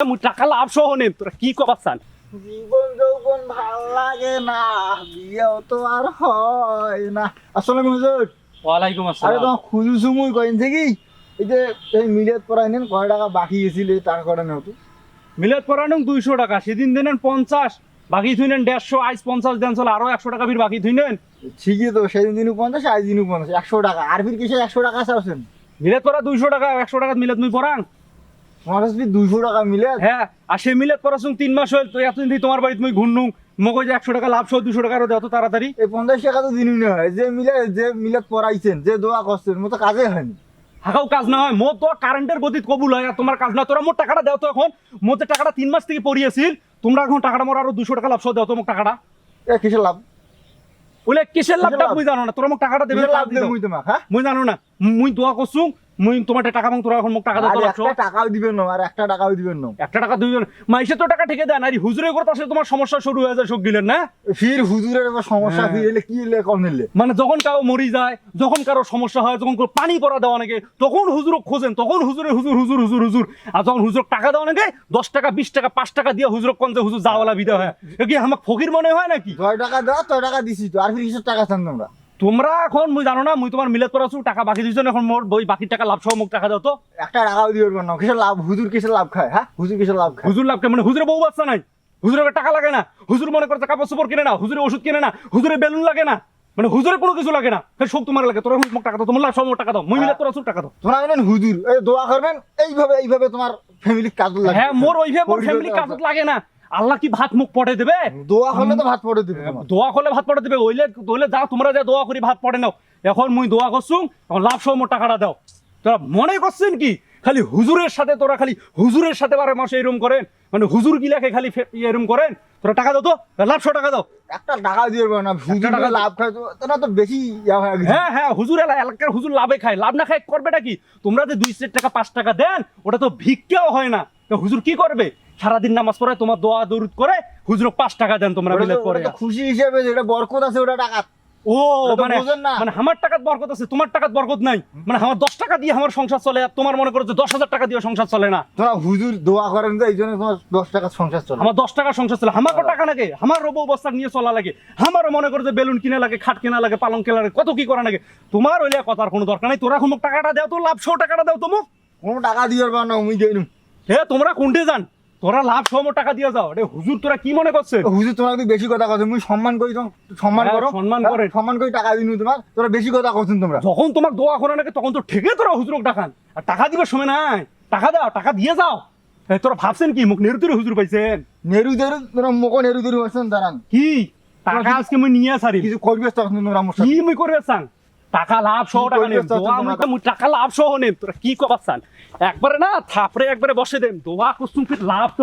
মুই টাকা লাভ সহ নেম তোরা কি কবার চান জীবন যৌবন ভালো লাগে না বিয়েও তো আর হয় না। আসলে হুজুর। ওয়ালাইকুম আরে তোমার খুজু সুমুই কইন থেকে এই যে এই মিলেত পড়াই নেন কয় টাকা বাকি গেছিল এই টাকা কটা নেও তো। মিলাদ পড়ানো দুইশো টাকা সেদিন দিনেন পঞ্চাশ বাকি থুইনেন দেড়শো আইস পঞ্চাশ দেন চলে আরও একশো টাকা ফির বাকি থুইনেন ঠিকই তো সেদিন দিনু পঞ্চাশ আজ দিনু পঞ্চাশ একশো টাকা। আর ফির কিসে একশো টাকা চাওছেন? মিলাদ পড়া দুইশো টাকা একশো টাকা মিলাদ মুই পড়ান। তোমার কাছে দুইশো টাকা মিলে হ্যাঁ আর সে মিলাদ পড়াছুন তিন মাস হল তো এতদিন থেকে তোমার বাড়িতে মুই ঘুরনু মগজ একশো টাকা লাভ সহ দুশো টাকা আরও তাড়াতাড়ি। এই পঞ্চাশ টাকা তো দিনই না হয়। যে মিলে যে মিলে পড়াইছেন যে দোয়া করছেন মতো কাজে হয়নি হাকাও কাজ না হয়। মোর তো কারেন্টের গতিত কবুল হয় আর তোমার কাজ না তোরা মোর টাকাটা দেও তো এখন। মোর টাকাটা তিন মাস থেকে পড়িয়েছিল তোমরা এখন টাকাটা মোর আরও দুশো টাকা লাভ সহ দেও তো মোক টাকাটা। এ কিসের লাভ? বলে কিসের লাভটা লাভ? মুই জানো না। তোরা মোক টাকাটা দেবে লাভ দেবো মুই তোমাক হ্যাঁ মুই জানো না। মুই দোয়া করছু মুই তোমার টাকা তোরা এখন দাও একটা টাকাও দিবেন না আর একটা টাকাও দিবেন না। একটা টাকা মাইসে তো টাকা ঠিকে দেন আর এই হুজুরে করে আসলে তোমার সমস্যা শুরু হয়ে যায় সব গিলেন না? ফির হুজুরের সমস্যা হ্যাঁ। ফির এলে কি এলে কম নিলে মানে যখন কারও মরি যায় যখন কারও সমস্যা হয় যখন পানি পড়া দেওয়া নাকি তখন হুজুর খোঁজেন তখন হুজুরে হুজুর হুজুর হুজুর হুজুর। আর যখন হুজুর টাকা দেওয়া নাকি দশ টাকা বিশ টাকা পাঁচ টাকা দিয়ে হুজুর কোন যে হুজুর যাওয়ালা বিদা হয়। কি আমার ফকির মনে হয় নাকি? ছয় টাকা দাও ছয় টাকা দিছি তো আর ফির টাকা চান তোমরা? তোমরা এখন মুই জানো না মুই তোমার মিলেত পড়াছু টাকা বাকি দিয়েছ এখন মোর বই বাকি টাকা লাভ সহ মোক টাকা দাও তো? একটা টাকাও দিবেন না কিসের লাভ হুজুর কিসের লাভ খায় হ্যাঁ হুজুর কিসের লাভ খায়। হুজুর লাভ কে- মানে হুজুরে বউ বাচ্চা নাই। হুজুরের টাকা লাগে না। হুজুর মনে করছে কাপড় চোপড় কিনে না হুজুরে ওষুধ কিনে না হুজুরে বেলুন লাগে না। মানে হুজুরে কোনো কিছু লাগে না। শোক তোমার লাগে তোরা মোক টাকা দাও তোমার লাভ সহ মোক টাকা দাও। মুই মিলেত পড়াছু টাকা দাও। তোমরা জানেন হুজুর এই দোয়া করবেন এইভাবে এইভাবে তোমার ফ্যামিলি কাজ লাগে। হ্যাঁ মোর ওইভাবে মোর ফ্যামিলি কাজত লাগে না। আল্লাহ কি ভাত মুখ পড়ে দেবে? দোয়া হলে তো ভাত পড়ে দিবে। তোমার। দোয়া করলে ভাত পড়ে দেবে। ওইলে ওইলে যাও তোমরা যা দোয়া করি ভাত পড়ে নাও। এখন মুই দোয়া করছু এখন লাভ সহ মোর টাকাটা দাও। তোরা মনে করছেন কি? খালি হুজুরের সাথে তোরা খালি হুজুরের সাথে বারে মাসে এরম করেন? মানে হুজুর গিলাকে খালি ফে- এরম করেন? তোরা টাকা দাও তো লাভ সহ টাকা দাও। একটা টাকাও দিবে না হুজুর টাকা- লাভ খায় তো তোরা তো বেশি ইয়া হয়ে হ্যাঁ হ্যাঁ হুজুর এলা- এলাকার হুজুর লাভে খায়। লাভ না খায় করবেটা কি? তোমরা যে দুই সেট টাকা পাঁচ টাকা দেন ওটা তো ভিক্ষাও হয় না। তো হুজুর কি করবে? সারাদিন নামাজ পড়ে তোমার দোয়া দরুদ করে হুজুর পাঁচ টাকা দেন তোমরা মিলে পরে খুশি হিসেবে যেটা বরকত আছে ওটা টাকা ও মানে। মানে আমার টাকাত বরকত আছে তোমার টাকাত বরকত নাই। মানে আমার দশ টাকা দিয়ে আমার সংসার চলে আর তোমার মনে করো যে দশ হাজার টাকা দিয়ে সংসার চলে না। তোরা হুজুর দোয়া করেন তো এই জন্য তোমার দশ টাকা সংসার চলে। আমার দশ টাকা সংসার চলে। আমারও টাকা লাগে আমার রবো বস্তা নিয়ে চলা লাগে আমারও মনে করো যে বেলুন কিনা লাগে খাট কিনা লাগে পালং কেনা লাগে কত কি করা লাগে। তোমার ওইলে কথার কোনো দরকার নাই। তোরা এখন টাকাটা দাও তো লাভ টাকাটা দাও তো মোক কোনো টাকা দিয়ে পারবে না আমি যাই হে তোমরা কোনটে যান? তোরা লাভ সহ মোক টাকা দিয়ে যাও। রে হুজুর তোরা কি মনে করছে হুজুর তোমার কিন্তু বেশি কথা কথা মুই সম্মান করি সম্মান হ্যাঁ, করো। সম্মান করে। সম্মান করি টাকা দিনু তোমার। তোরা বেশি কথা করছেন তোমরা। যখন তোমার দোয়া করে নাকি তখন তো ঠিকই তোরা হুজুরক টাকান আর টাকা দিবার সময় নাই। টাকা দাও টাকা দিয়ে যাও। এ, তোরা ভাবছেন কি? মুখ নেরুতুরে হুজুর পাইছেন? নেরু দেরু তোরা মোকো নেরু দেরু আছেন দাঁড়ান। কি? টাকা আজকে মুই নিয়ে সারি কিছু করবে তখন তোমরা কি মুই করবে চান টাকা লাভ সহ টাকা নেই দোয়া মুই টাকা লাভ সহ নেম তোরা কি কবার চান? একবারে না থাপড়ে একবারে বসে দেন দোয়া কুসুম ফির লাভ